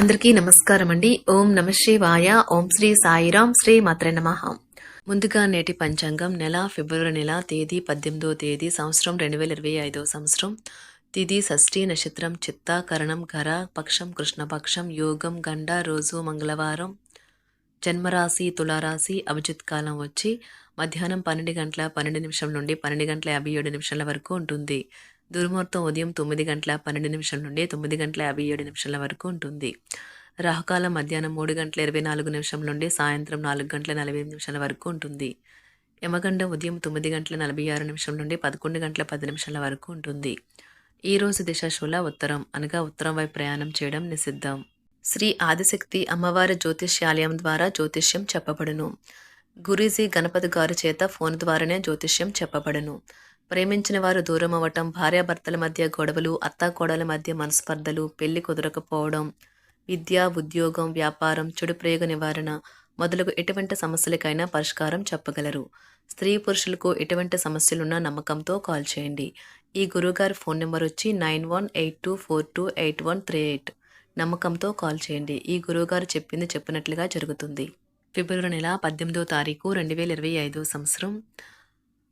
అందరికీ నమస్కారం అండి ఓం నమ శివాయ. ఓం శ్రీ సాయిరాం శ్రీ మాత్రే నమ. ముందుగా నేటి పంచాంగం నెల ఫిబ్రవరి నెల తేదీ పద్దెనిమిదో తేదీ సంవత్సరం రెండు వేల ఇరవై ఐదో సంవత్సరం. తిది షష్ఠి నక్షత్రం చిత్త కరణం ఘర పక్షం కృష్ణపక్షం యోగం గండ రోజు మంగళవారం. జన్మరాశి తులారాశి అభిజిత్ కాలం వచ్చి మధ్యాహ్నం పన్నెండు గంటల పన్నెండు నిమిషం నుండి పన్నెండు గంటల యాభై ఏడు నిమిషాల వరకు ఉంటుంది. దుర్ముహూర్తం ఉదయం తొమ్మిది గంటల పన్నెండు నిమిషాల నుండి తొమ్మిది గంటల యాభై ఏడు నిమిషాల వరకు ఉంటుంది. రాహుకాలం మధ్యాహ్నం మూడు గంటల ఇరవై నాలుగు నిమిషం నుండి సాయంత్రం నాలుగు గంటల నలభై నిమిషాల వరకు ఉంటుంది. యమగండం ఉదయం తొమ్మిది గంటల నలభై ఆరు నిమిషం నుండి పదకొండు గంటల పది నిమిషాల వరకు ఉంటుంది. ఈ రోజు ఉత్తరం అనగా ఉత్తరం వైపు ప్రయాణం చేయడం నిషిద్ధం. శ్రీ ఆదిశక్తి అమ్మవారి జ్యోతిష్యాలయం ద్వారా జ్యోతిష్యం చెప్పబడును. గురూజీ గణపతి గారి చేత ఫోన్ ద్వారానే జ్యోతిష్యం చెప్పబడును. ప్రేమించిన వారు దూరం అవ్వటం భార్యాభర్తల మధ్య గొడవలు అత్తాకోడల మధ్య మనస్పర్ధలు పెళ్ళి కుదరకపోవడం విద్య ఉద్యోగం వ్యాపారం చెడు ప్రయోగ నివారణ మొదలగు ఎటువంటి సమస్యలకైనా పరిష్కారం చెప్పగలరు. స్త్రీ పురుషులకు ఎటువంటి సమస్యలున్నా నమ్మకంతో కాల్ చేయండి. ఈ గురువుగారి ఫోన్ నెంబర్ వచ్చి nine one eight two four two eight one three eight. నమ్మకంతో కాల్ చేయండి. ఈ గురువుగారు చెప్పింది చెప్పినట్లుగా జరుగుతుంది. ఫిబ్రవరి నెల పద్దెనిమిదో తారీఖు రెండు వేల ఇరవై ఐదో సంవత్సరం.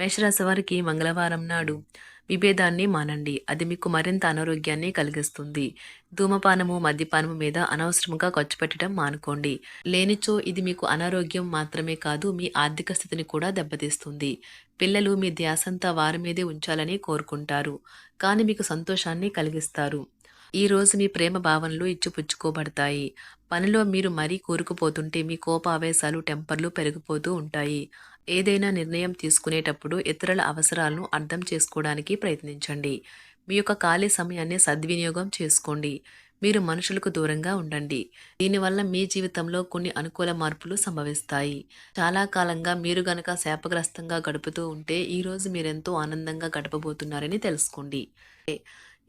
మేషరాశి వారికి మంగళవారం నాడు విభేదాన్ని మానండి. అది మీకు మరింత అనారోగ్యాన్ని కలిగిస్తుంది. ధూమపానము మద్యపానము మీద అనవసరంగా ఖర్చు పెట్టడం మానుకోండి. లేనిచో ఇది మీకు అనారోగ్యం మాత్రమే కాదు మీ ఆర్థిక స్థితిని కూడా దెబ్బతీస్తుంది. పిల్లలు మీ ధ్యాసంతా వారి మీదే ఉంచాలని కోరుకుంటారు. కానీ మీకు సంతోషాన్ని కలిగిస్తారు. ఈరోజు మీ ప్రేమ భావనలు ఇచ్చిపుచ్చుకోబడతాయి. పనిలో మీరు మరీ కూరుకుపోతుంటే మీ కోపావేశాలు టెంపర్లు పెరిగిపోతూ ఉంటాయి. ఏదైనా నిర్ణయం తీసుకునేటప్పుడు ఇతరుల అవసరాలను అర్థం చేసుకోవడానికి ప్రయత్నించండి. మీ యొక్క ఖాళీ సమయాన్ని సద్వినియోగం చేసుకోండి. మీరు మనుషులకు దూరంగా ఉండండి. దీనివల్ల మీ జీవితంలో కొన్ని అనుకూల మార్పులు సంభవిస్తాయి. చాలా కాలంగా మీరు గనక శాపగ్రస్తంగా గడుపుతూ ఉంటే ఈరోజు మీరెంతో ఆనందంగా గడపబోతున్నారని తెలుసుకోండి.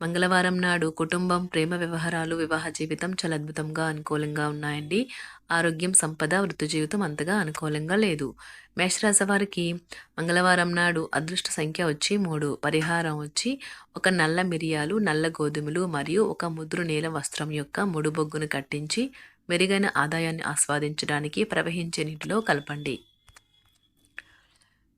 మంగళవారం నాడు కుటుంబం ప్రేమ వ్యవహారాలు వివాహ జీవితం చాలా అద్భుతంగా అనుకూలంగా ఉన్నాయండి. ఆరోగ్యం సంపద వృత్తి జీవితం అంతగా అనుకూలంగా లేదు. మేషరాశి వారికి మంగళవారం నాడు అదృష్ట సంఖ్య వచ్చి మూడు పరిహారం వచ్చి ఒక నల్ల మిరియాలు నల్ల గోధుమలు మరియు ఒక ముద్రు నీల వస్త్రం యొక్క ముడుబొగ్గును కట్టించి మెరుగైన ఆదాయాన్ని ఆస్వాదించడానికి ప్రవహించే నీటిలో కలపండి.